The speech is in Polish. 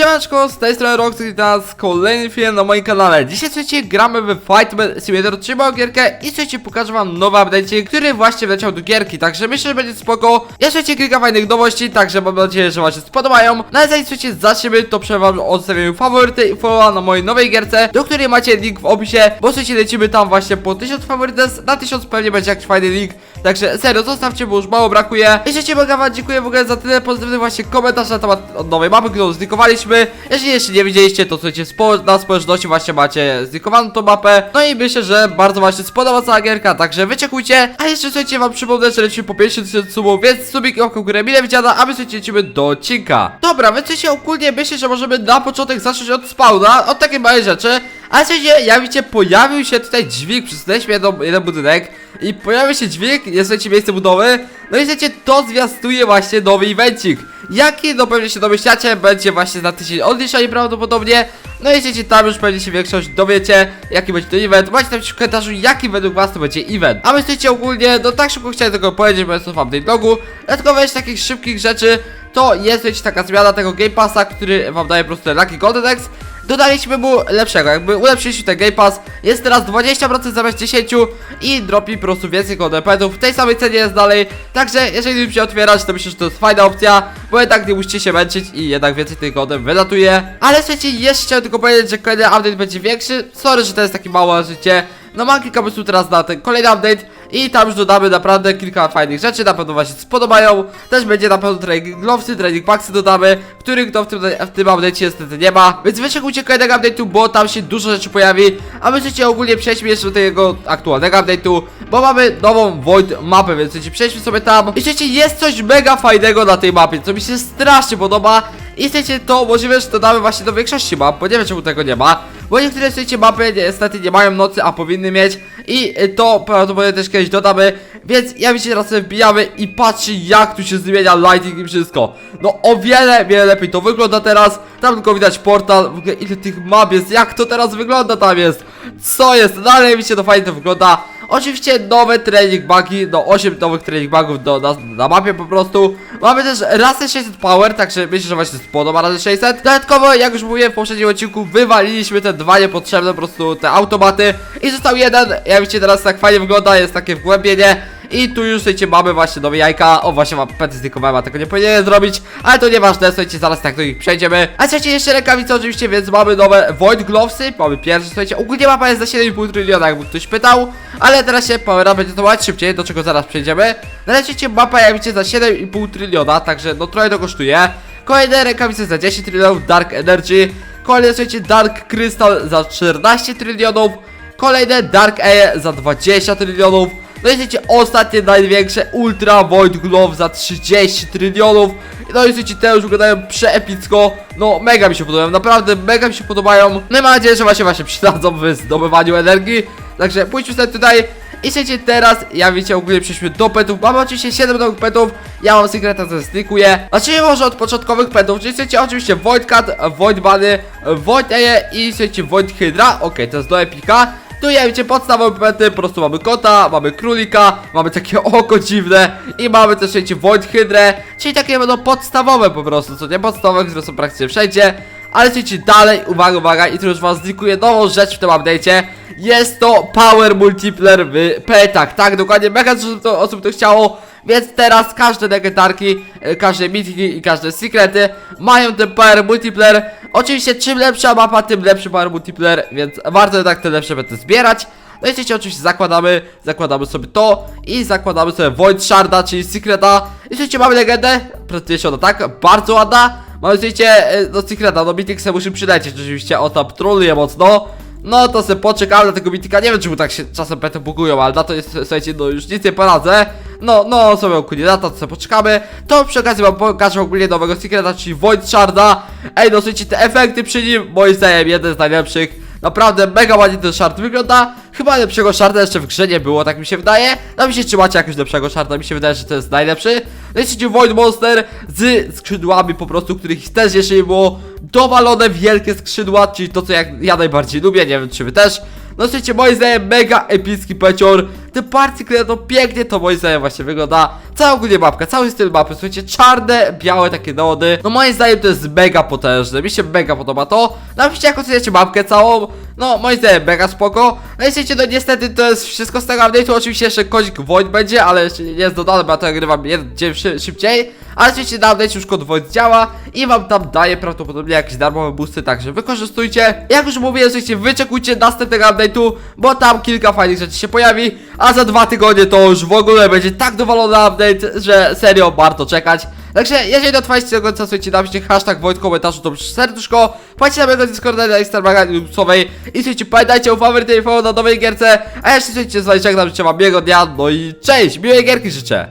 Siemanczko, z tej strony Roxy i teraz kolejny film na moim kanale. Dzisiaj słuchajcie, gramy w Fightman Simulator. 3 małą gierkę i słuchajcie, pokażę wam nowy update, który właśnie wleciał do gierki. Także myślę, że będzie spoko. Ja słuchajcie, kilka fajnych nowości, także mam nadzieję, że wam się spodobają. No ale zanim słuchajcie, zaczniemy, to przed wam odstawię faworyty i followa na mojej nowej gierce Do której macie link w opisie, bo słuchajcie, lecimy tam właśnie po 1000 faworytes Na 1000 pewnie będzie jakiś fajny link. Także serio, zostawcie, bo już mało brakuje. I słuchajcie, mega dziękuję w ogóle za tyle pozytywnych właśnie komentarzy na temat nowej mapy, którą zlikowaliśmy Jeżeli jeszcze nie widzieliście, to słuchajcie, spo na społeczności właśnie macie zlikowaną tą mapę. No i myślę, że bardzo wam się spodoba cała gierka, także wyczekujcie A jeszcze słuchajcie, wam przypomnę, że lecimy po 50 tysięcy subów, więc subik i w górę mile widziana, a my słuchajcie, lecimy do odcinka. Dobra, więc słuchajcie, ogólnie myślę, że możemy na początek zacząć od spawna, od takiej małej rzeczy ale słuchajcie, jak widzicie, pojawił się tutaj dźwig, przesunęliśmy jeden, jeden budynek i pojawił się dźwig, jest słuchajcie miejsce budowy, no i słuchajcie, to zwiastuje właśnie nowy evencik. Jaki, no pewnie się domyślacie, będzie właśnie za tydzień odliczeń prawdopodobnie, no i słuchajcie, tam już pewnie się większość dowiecie, jaki będzie to event, macie napisać w komentarzu, jaki według was to będzie event. A my ogólnie, no tak szybko chciałem tego powiedzieć, bo jestem w update vlogu, dlatego weź takich szybkich rzeczy, to jest słuchajcie, taka zmiana tego Game Passa, który wam daje po prostu Lucky Golden Eggs, Dodaliśmy mu lepszego, jakby ulepszyliśmy ten Game Pass. Jest teraz 20% zamiast 10 I dropi po prostu więcej kodepetów W tej samej cenie jest dalej. Także jeżeli lubicie otwierać to myślę, że to jest fajna opcja Bo jednak nie musicie się męczyć i jednak więcej tych kodem wylatuje. Ale słuchajcie, jeszcze chciałem tylko powiedzieć, że kolejny update będzie większy. Sorry, że to jest takie małe życie. No mam kilka pomysłów teraz na ten kolejny update i tam już dodamy naprawdę kilka fajnych rzeczy, na pewno wam się spodobają. Też będzie na pewno training glowsy, training packsy dodamy, których to w tym, w tym update'cie niestety nie ma. Więc wyczekujcie kolejnego update'u, bo tam się dużo rzeczy pojawi. A my chcecie ogólnie przejdźmy jeszcze do tego aktualnego update'u Bo mamy nową Void mapę, więc chcecie przejdźmy sobie tam. I słuchajcie, jest coś mega fajnego na tej mapie, co mi się strasznie podoba i to możliwe, że dodamy właśnie do większości map, bo nie wiem czemu tego nie ma. Bo niektóre słuchajcie mapy niestety nie mają nocy, a powinny mieć. I y, to prawdopodobnie też kiedyś dodamy. Więc ja wiecie teraz sobie wbijamy i patrzcie jak tu się zmienia lighting i wszystko. No o wiele, wiele lepiej to wygląda teraz. Tam tylko widać portal, w ogóle ile tych map jest, jak to teraz wygląda tam jest. Co jest, dalej mi się to fajnie to wygląda Oczywiście nowe training bugi, no 8 nowych training bugów do, na, na mapie po prostu. Mamy też rasę 600 power, także myślę, że właśnie spodoba rasę 600 Dodatkowo, jak już mówiłem w poprzednim odcinku, wywaliliśmy te dwa niepotrzebne po prostu te automaty. I został jeden, jak widzicie teraz tak fajnie wygląda, jest takie wgłębienie i tu już słuchajcie mamy właśnie nowe jajka. O właśnie mam pety zlikowałem, a tego nie powinienem zrobić. Ale to nieważne, słuchajcie zaraz tak do nich przejdziemy. A słuchajcie jeszcze rękawice oczywiście, więc mamy nowe Void Glovesy. Mamy pierwsze, słuchajcie, ogólnie mapa jest za 7,5 tryliona jakby ktoś pytał. Ale teraz się Powera będzie to ładnie szybciej, do czego zaraz przejdziemy. Na razie mapa jak widzicie za 7,5 tryliona Także no trochę to kosztuje. Kolejne rękawice za 10 trylionów Dark Energy. Kolejne słuchajcie Dark Crystal za 14 trylionów. Kolejne Dark Air za 20 trylionów no słuchajcie, ostatnie największe Ultra Void Glove za 30 trylionów. No i słuchajcie, te już wyglądają przeepicko. No mega mi się podobają, naprawdę mega mi się podobają. No i mam nadzieję, że właśnie właśnie przydadzą w zdobywaniu energii. Także pójdźmy sobie tutaj. I słuchajcie, teraz, ja wiecie, ogólnie przeszliśmy do petów. Mamy oczywiście 7 nowych petów. Ja mam sekreta, co stykuję Zacznijmy może od początkowych petów Czyli słuchajcie, oczywiście Void Cat, Void Bunny, Void Eje i słuchajcie, Void Hydra. Okej, to jest do epika tu ja wiecie, podstawowe pety, po prostu mamy kota, mamy królika, mamy takie oko dziwne i mamy też, wiecie, Void Hydrę, czyli takie będą podstawowe po prostu, co nie podstawowe, które są praktycznie wszędzie. Ale słuchajcie, dalej, uwaga, uwaga, i tu już was zlikuję nową rzecz w tym update'cie. Jest to Power Multiplayer w petach, tak, dokładnie, mega dużo osób to chciało. Więc teraz każde legendarki, e, każde mitki i każde sekrety mają ten power multiplayer. Oczywiście czym lepsza mapa, tym lepszy power multiplayer, więc warto jednak te lepsze bety zbierać. No i oczywiście, oczywiście zakładamy, zakładamy sobie to i zakładamy sobie Void Sharda, czyli Secreta. I słuchajcie, mamy legendę, prezentuje tak, bardzo ładna. Mamy słuchajcie, e, no Secreta, no Mythic se musi przylecieć oczywiście, o tam troluje mocno. No to se poczekamy na tego mitika, nie wiem czemu tak się czasem pety bugują, ale na to jest, słuchajcie, no już nic nie poradzę. No, no sobie ogólnie na to, to sobie poczekamy. To przy okazji wam pokażę ogólnie nowego sekreta, czyli Void Sharda. Ej, no słuchajcie, te efekty przy nim, moim zdaniem, jeden z najlepszych. Naprawdę mega ładnie ten shard wygląda. Chyba lepszego sharda jeszcze w grze nie było, tak mi się wydaje. No mi się trzymacie jakiegoś lepszego sharda, mi się wydaje, że to jest najlepszy. No i słuchajcie, Void Monster z skrzydłami po prostu, których też jeszcze nie było Dowalone wielkie skrzydła, czyli to co jak ja najbardziej lubię, nie wiem czy wy też no słuchajcie, moim zdaniem mega epicki pecior Te partie, które to pięknie to moim zdaniem właśnie wygląda cała ogólnie mapka, cały styl mapy, słuchajcie, czarne, białe takie nody. No moim zdaniem to jest mega potężne, mi się mega podoba to. Napiszcie jak oceniacie mapkę całą, no moim zdaniem mega spoko. No i słuchajcie, no niestety to jest wszystko z tego update'u, oczywiście jeszcze kodzik Void będzie, ale jeszcze nie jest dodany, bo ja to nagrywam jeden dzień szy szybciej. Ale oczywiście na update już kod Void działa i wam tam daje prawdopodobnie jakieś darmowe boosty, także wykorzystujcie. Jak już mówiłem, słuchajcie, wyczekujcie następnego update'u, bo tam kilka fajnych rzeczy się pojawi, a za dwa tygodnie to już w ogóle będzie tak dowalony update, że serio warto czekać. Także jeżeli dotrwaliście do końca, słuchajcie, napiszcie hashtag Wojt w komentarzu, to serduszko, płacicie na mojego Discorda na Instagramie Luxowej i słuchajcie, pamiętajcie o faworycie i na nowej gierce, a jeszcze słuchajcie, z wami żegnam, życzę wam miłego dnia, no i cześć, miłej gierki życzę!